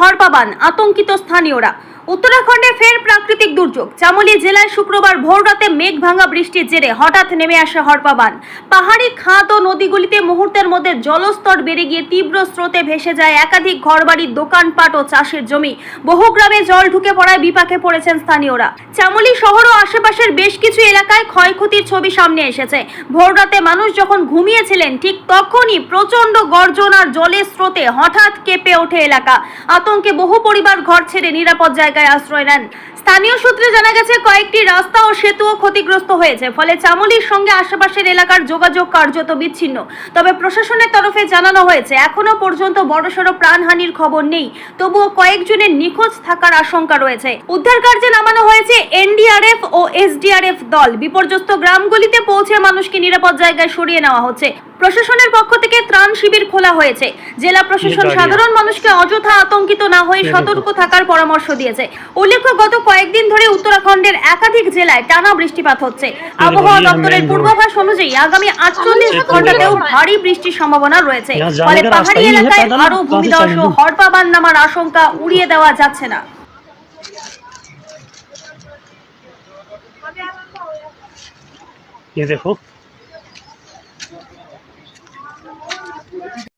হরপাবান আতঙ্কিত স্থানীয়রা। উত্তরাখণ্ডে ফের প্রাকৃতিক দুর্যোগ। চামোলি জেলায় শুক্রবার ভোররাতে মেঘ ভাঙা বৃষ্টির জেরে হঠাৎ নেমে আসে হরপাবান পাহাড়ি খাত ও নদীগুলিতে মুহূর্তের মধ্যে জলস্তর বেড়ে গিয়ে তীব্র স্রোতে ভেসে যায় একাধিক ঘরবাড়ির দোকানপাট ও চাষের জমি। বহু গ্রামে জল ঢুকে পড়ায় বিপাকে পড়েছেন স্থানীয়রা। চামোলি শহর ও আশেপাশের বেশ কিছু এলাকায় ক্ষয়ক্ষতির ছবি সামনে এসেছে। ভোররাতে মানুষ যখন ঘুমিয়েছিলেন, ঠিক তখনই প্রচণ্ড গর্জন আর জলের স্রোতে হঠাৎ কেঁপে ওঠে এলাকা। আতঙ্কে বহু পরিবার ঘর ছেড়ে নিরাপদ জায়গায় আশ্রয় নেন। স্থানীয় সূত্রে জানা গেছে, কয়েকটি রাস্তা ও সেতুও ক্ষতিগ্রস্ত হয়েছে। ফলে চামলির সঙ্গে আশেপাশের এলাকার যোগাযোগ কার্যত বিচ্ছিন্ন। তবে প্রশাসনের তরফে জানানো হয়েছে এখনও পর্যন্ত বড়সড় প্রাণহানির খবর নেই। তবুও কয়েকজনের নিখোঁজ থাকার আশঙ্কা রয়েছে। উদ্ধার কার্যে নামানো হয়েছে এনডিআরএফ ও এসডিআরএফ দল বিপর্যস্ত গ্রামগুলিতে পৌঁছে মানুষকে নিরাপদ জায়গায় সরিয়ে নেওয়া হচ্ছে। প্রশাসনের পক্ষ থেকে ত্রাণ শিবির খোলা হয়েছে। জেলা প্রশাসন সাধারণ মানুষকে অযথা আতঙ্কিত না হয়ে সতর্ক থাকার পরামর্শ দিয়েছে। উল্লেখ্য গত কয়েকদিন ধরে উত্তরাখণ্ডের একাধিক জেলায় টানা বৃষ্টিপাত হচ্ছে। আবহাওয়া দপ্তরের পূর্বাভাস অনুযায়ী আগামী আটচল্লিশ ঘন্টাতেও ভারী বৃষ্টির সম্ভাবনা রয়েছে। ফলে পাহাড়ি এলাকায় আরও ভূমিধস ও হরপাবান নামার আশঙ্কা উড়িয়ে দেওয়া যাচ্ছে না। les dejo.